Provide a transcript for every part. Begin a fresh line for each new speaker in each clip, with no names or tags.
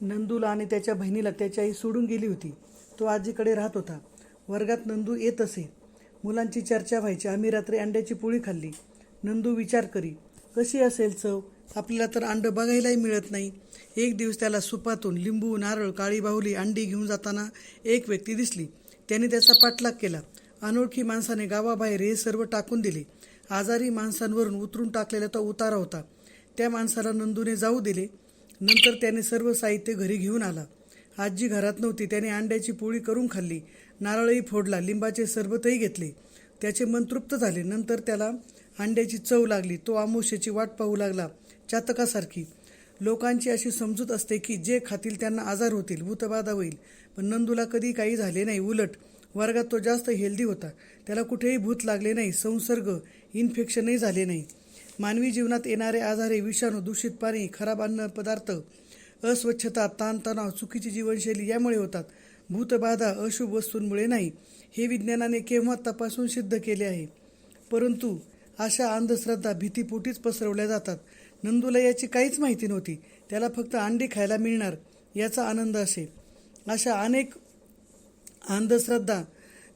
नंदूला आणि त्याच्या बहिणीला त्याची आई सोडून गेली होती. तो आजीकडे राहत होता. वर्गात नंदू येत असे. मुलांची चर्चा व्हायची. आम्ही रात्री अंड्याची पोळी खाल्ली. नंदू विचार करी कशी असेल चव? आपल्याला तर अंडं बघायलाही मिळत नाही. एक दिवस त्याला सुपातून लिंबू नारळ काळी बाहुली अंडी घेऊन जाताना एक व्यक्ती दिसली. त्याने त्याचा पाठलाग केला. अनोळखी माणसाने गावाबाहेर हे सर्व टाकून दिले. आजारी माणसांवरून उतरून टाकलेला तो उतारा होता. त्या माणसाला नंदूने जाऊ दिले. नंतर त्याने सर्व साहित्य घरी घेऊन आला. आजी घरात नव्हती त्याने अंड्याची पोळी करून खाल्ली. नारळही फोडला लिंबाचे सरबतही घेतले. त्याचे मन तृप्त झाले. नंतर त्याला अंड्याची चव लागली. तो आमोशेची वाट पाहू लागला चातकासारखी. लोकांची अशी समजूत असते की जे खातील त्यांना आजार होतील भूतबाधा होईल. पण नंदूला कधी काही झाले नाही उलट. वर्गात तो जास्त हेल्दी होता. त्याला कुठेही भूत लागले नाही संसर्ग इन्फेक्शनही झाले नाही. मानवी जीवनात येणारे आजारे विषाणू दूषित पाणी खराब अन्न पदार्थ अस्वच्छता ताणतणाव चुकीची जीवनशैली यामुळे होतात. भूतबाधा अशुभ वस्तूंमुळे नाही हे विज्ञानाने केव्हा तपासून सिद्ध केले आहे? परंतु अशा अंधश्रद्धा भीतीपोटीच पसरवल्या जातात. नंदूला याची काहीच माहिती नव्हती. त्याला फक्त अंडी खायला मिळणार याचा आनंद असे. अशा अनेक अंधश्रद्धा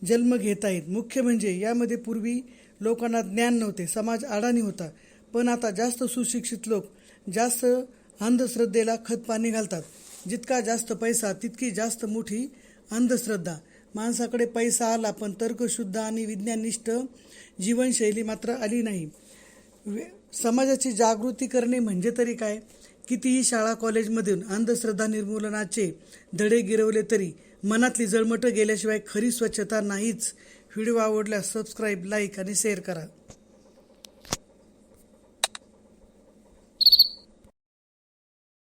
जन्म घेत आहेत. मुख्य म्हणजे यामध्ये पूर्वी लोकांना ज्ञान नव्हते समाज अडाणी होता. पण आता जास्त सुशिक्षित लोक जास्त अंधश्रद्धेला खतपाणी घालतात. जितका जास्त पैसा तितकी जास्त मोठी अंधश्रद्धा. माणसाकडे पैसा आला पण तर्कशुद्ध आणि विज्ञाननिष्ठ जीवनशैली मात्र आली नाही. समाजाची जागृती करणे म्हणजे तरी काय? कितीही शाळा कॉलेजमधून अंधश्रद्धा निर्मूलनाचे धडे गिरवले तरी मनातली जळमटं गेल्याशिवाय खरी स्वच्छता नाहीच. व्हिडिओ आवडल्यास सबस्क्राईब लाईक आणि शेअर करा.